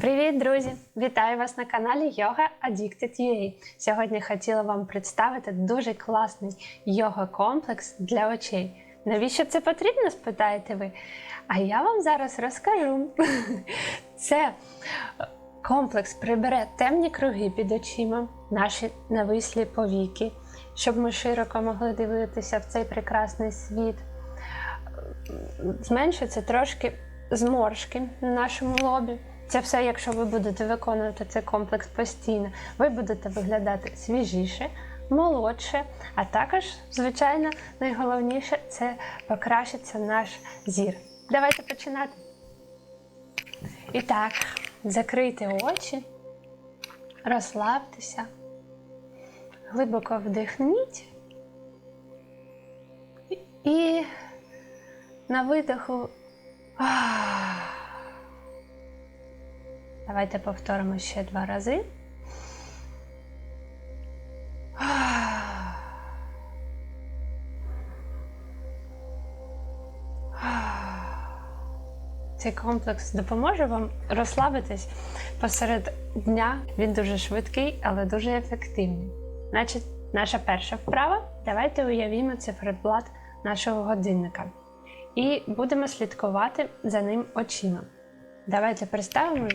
Привіт, друзі! Вітаю вас на каналі Yoga Addicted UA. Сьогодні хотіла вам представити дуже класний йога-комплекс для очей. Навіщо це потрібно, спитаєте ви? А я вам зараз розкажу. Це комплекс прибере темні круги під очима, наші навислі повіки, щоб ми широко могли дивитися в цей прекрасний світ. Зменшиться трошки зморшки на нашому лобі. Це все, якщо ви будете виконувати цей комплекс постійно, ви будете виглядати свіжіше, молодше, а також, звичайно, найголовніше це покращиться наш зір. Давайте починати. І так, закрийте очі, розслабтеся, глибоко вдихніть і на видиху. Давайте повторимо ще два рази. Цей комплекс допоможе вам розслабитись посеред дня. Він дуже швидкий, але дуже ефективний. Значить, наша перша вправа. Давайте уявімо циферблат нашого годинника. І будемо слідкувати за ним очима. Давайте представимо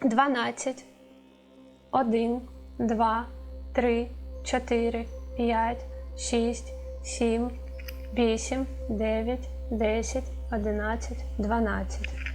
12, 1, 2, 3, 4, 5, 6, 7, 8, 9, 10, 11, 12.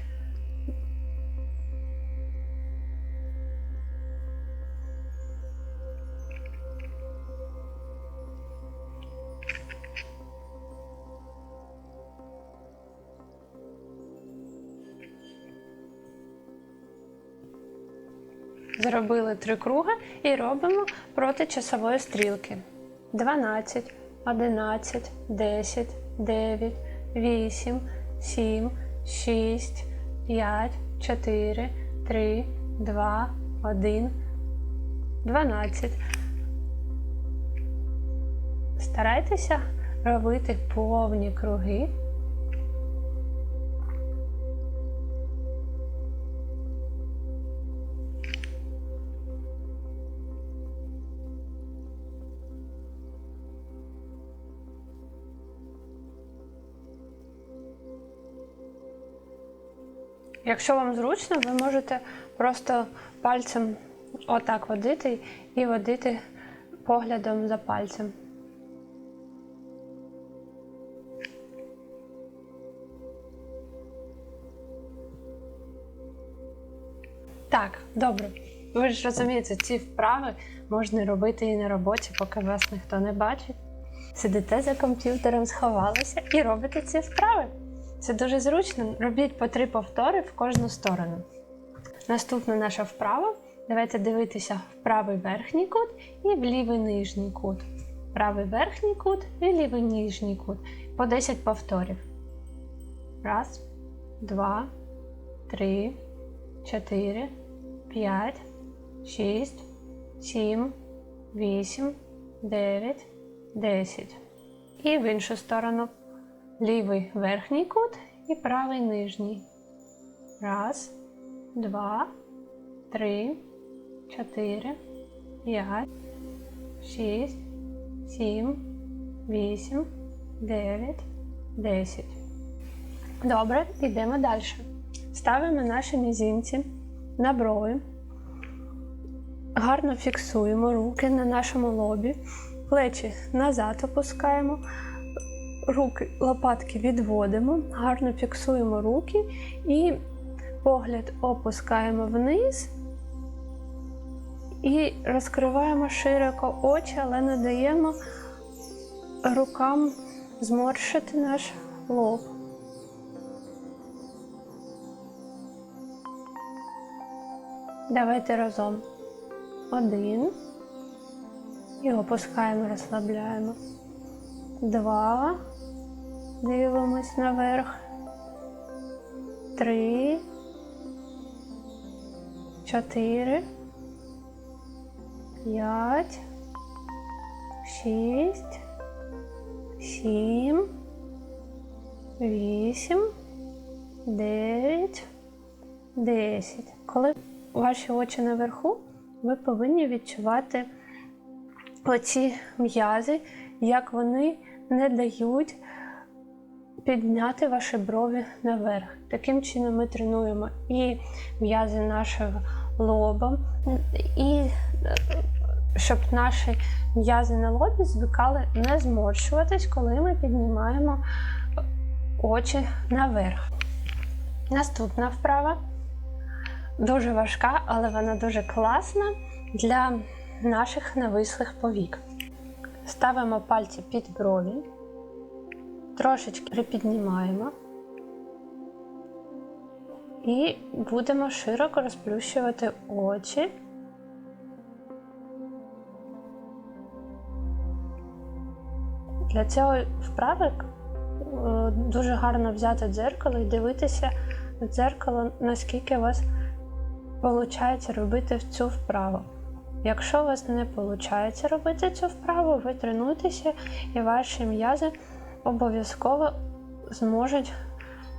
Зробили три круги і робимо проти часової стрілки. 12, 11, 10, 9, 8, 7, 6, 5, 4, 3, 2, 1, 12. Старайтеся робити повні круги. Якщо вам зручно, ви можете просто пальцем отак водити і водити поглядом за пальцем. Так, добре. Ви ж розумієте, ці вправи можна робити і на роботі, поки вас ніхто не бачить. Сидите за комп'ютером, сховалися і робите ці вправи. Це дуже зручно. Робіть по три повтори в кожну сторону. Наступна наша вправа. Давайте дивитися в правий верхній кут і в лівий нижній кут. Правий верхній кут і лівий нижній кут. По 10 повторів. Раз, два, три, чотири, п'ять, шість, сім, вісім, дев'ять, десять. І в іншу сторону лівий верхній кут і правий нижній. Раз, два, три, чотири, п'ять, шість, сім, вісім, дев'ять, десять. Добре, йдемо далі. Ставимо наші мізинці на брови. Гарно фіксуємо руки на нашому лобі, плечі назад опускаємо руки, лопатки відводимо, гарно фіксуємо руки і погляд опускаємо вниз і розкриваємо широко очі, але не даємо рукам зморшити наш лоб. Давайте разом. Один. І опускаємо, розслабляємо. Два. Дивимось наверх. Три. Чотири. П'ять. Шість. Сім. Вісім. Дев'ять. 10. Коли ваші очі наверху, ви повинні відчувати оці м'язи, як вони не дають підняти ваші брові наверх. Таким чином ми тренуємо і м'язи нашого лоба, і е, щоб наші м'язи на лобі звикали не зморщуватись, коли ми піднімаємо очі наверх. Наступна вправа дуже важка, але вона дуже класна для наших навислих повік. Ставимо пальці під брові, трошечки припіднімаємо і будемо широко розплющувати очі. Для цього вправи е, дуже гарно взяти дзеркало і дивитися в дзеркало, наскільки у вас виходить робити цю вправу. Якщо у вас не виходить робити цю вправу, ви тренуйтеся і ваші м'язи обов'язково зможуть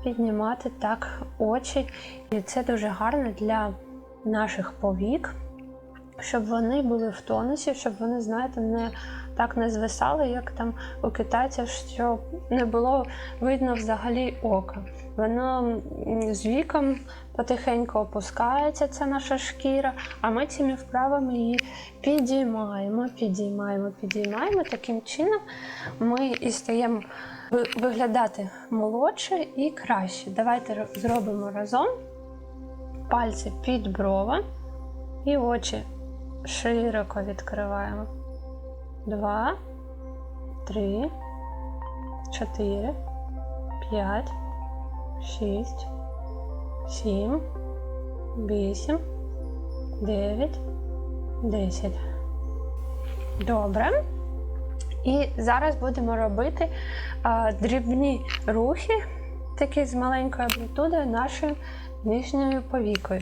піднімати так очі. І це дуже гарно для наших повік, щоб вони були в тонусі, щоб вони, знаєте, не так не звисали, як там у китайців, щоб не було видно взагалі ока. Воно з віком потихеньку опускається, ця наша шкіра, а ми цими вправами її підіймаємо, підіймаємо, підіймаємо. Таким чином ми і стаємо виглядати молодше і краще. Давайте зробимо разом пальці під брова і очі широко відкриваємо. Два, три, чотири, п'ять, шість, сім, вісім, дев'ять, десять. Добре. І зараз будемо робити а, дрібні рухи, такі з маленькою амплітудою нашою нижньою повікою.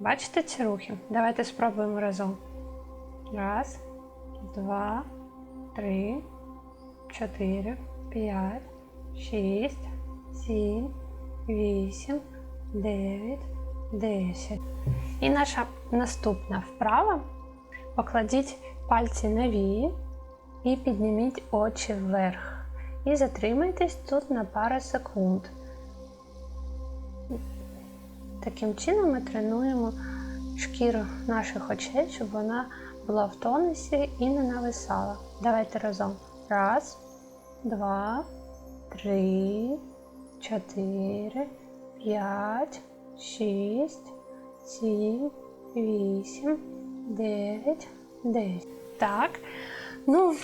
Бачите ці рухи? Давайте спробуємо разом. Раз, два, три, чотири, п'ять, шість, сім, вісім, дев'ять, десять. І наша наступна вправа. Покладіть пальці на вії і підніміть очі вверх. І затримайтесь тут на пару секунд. Таким чином ми тренуємо шкіру наших очей, щоб вона була в тонусі і не нависала. Давайте разом. Раз, два, три, чотири, п'ять, шість, сім, вісім, дев'ять, десять. Так. Ну,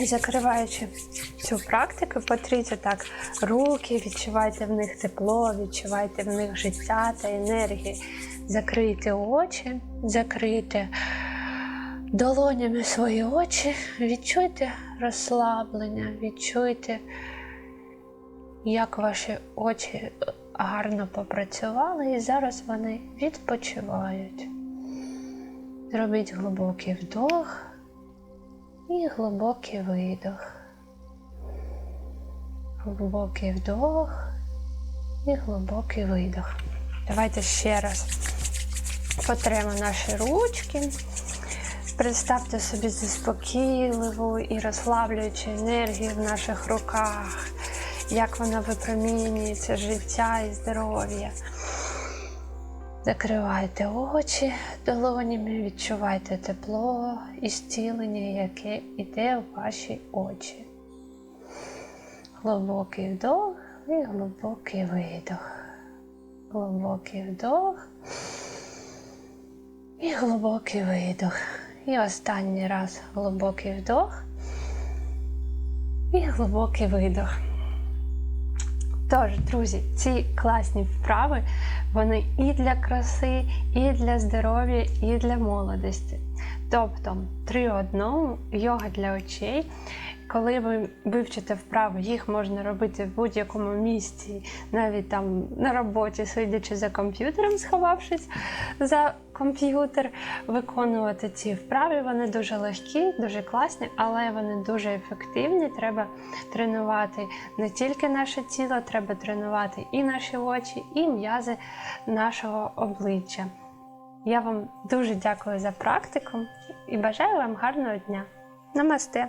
закриваючи цю практику, потріться так руки, відчувайте в них тепло, відчувайте в них життя та енергію. Закрийте очі, закрийте долонями свої очі, відчуйте розслаблення, відчуйте, як ваші очі гарно попрацювали, і зараз вони відпочивають. Зробіть глибокий вдох і глибокий видох. Глибокий вдох і глибокий видох. Давайте ще раз потремо наші ручки. Представте собі заспокійливу і розслаблюючу енергію в наших руках, як вона випромінюється життя і здоров'я. Закривайте очі долонями, відчувайте тепло і зцілення, яке йде в ваші очі. Глибокий вдох і глибокий видох. Глибокий вдох і глибокий видох. І останній раз глибокий вдох і глибокий видох. Тож, друзі, ці класні вправи, вони і для краси, і для здоров'я, і для молодості. Тобто, три в одному йога для очей, Коли ви вивчите вправи, їх можна робити в будь-якому місці, навіть там на роботі, сидячи за комп'ютером, сховавшись за комп'ютер, виконувати ці вправи. Вони дуже легкі, дуже класні, але вони дуже ефективні. Треба тренувати не тільки наше тіло, треба тренувати і наші очі, і м'язи нашого обличчя. Я вам дуже дякую за практику і бажаю вам гарного дня. Намасте!